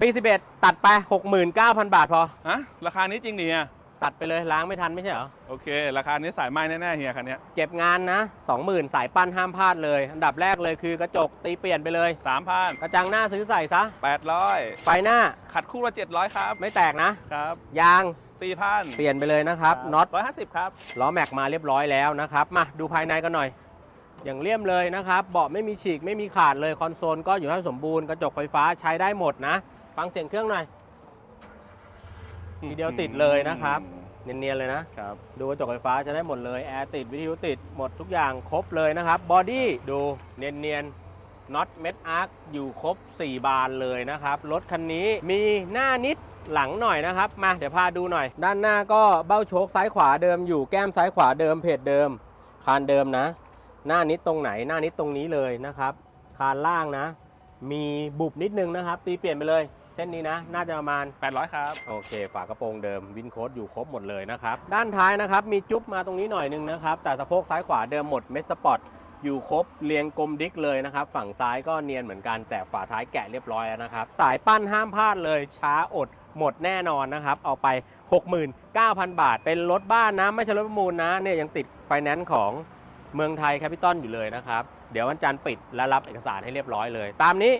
ปี 11 ตัดไป 69,000 บาทพอ ฮะราคานี้จริงดิเฮียตัดไปเลยล้างไม่ทันไม่ใช่เหรอ โอเค ราคานี้สายไหม้แน่ๆเฮียคันเนี้ยเก็บงานนะ 20,000 สายปั้นห้ามพลาดเลย อันดับแรกเลยคือกระจกตีเปลี่ยนไปเลย สามพันกระจังหน้าซื้อใส่ซะ แปดร้อยไฟหน้าขัดคู่ละเจ็ดร้อยครับไม่แตกนะ ครับยางสี่พันเปลี่ยนไปเลยนะครับน็อต ร้อยห้าสิบครับ ล้อแม็กมาเรียบร้อยแล้วนะครับ มาดูภายในกันหน่อย อย่างเลี่ยมเลยนะครับ เบาะไม่มีฉีกไม่มีขาดเลยคอนโซลก็อยู่ให้สมบูรณ์กระจกไฟฟ้าใช้ได้หมดนะ ฟังเสียงเครื่องหน่อยทีเดียวติดเลยนะครับ เนียนๆเลยนะ ครับ ดูกระจกไฟฟ้าจะได้หมดเลย แอร์ติด วิทยุติด หมดทุกอย่างครบเลยนะครับ บอดี้ดูเนียนๆน็อตเม็ดอาร์คอยู่ครบ 4 บานเลยนะครับ รถคันนี้มีหน้านิดหลังหน่อยนะครับ มาเดี๋ยวพาดูหน่อย ด้านหน้าก็เบ้าโชคซ้ายขวาเดิมอยู่แก้มซ้ายขวาเดิมเพจเดิม คานเดิมนะ หน้านิดตรงไหนหน้านิดตรงนี้เลยนะครับ คานล่างนะ มีบุบนิดนึงนะครับ ตีเปลี่ยนไปเลย เส้นนี้นะ น่าจะประมาณแปดร้อยครับ โอเค ฝากระโปรงเดิมวินโค้ดอยู่ครบหมดเลยนะครับ ด้านท้ายนะครับ มีจุ๊บมาตรงนี้หน่อยหนึงนะครับ แต่สะโพกซ้ายขวาเดิมหมดเมสสปอร์ตอยู่ครบเรียงกลมดิกเลยนะครับ ฝั่งซ้ายก็เนียนเหมือนกันแต่ฝาท้ายแกะเรียบร้อยแล้วนะครับ สายปั้นห้ามพลาดเลย ช้าอดหมดแน่นอนนะครับ เอาไป 69,000 บาท เป็นรถบ้านนะ ไม่ใช่รถประมูลนะเนี่ยยังติดไฟแนนซ์ของเมืองไทยแคปิตอลอยู่เลยนะครับ เดี๋ยววันจันทร์ปิดและรับเอกสารให้เรียบร้อยเลย ตามนี้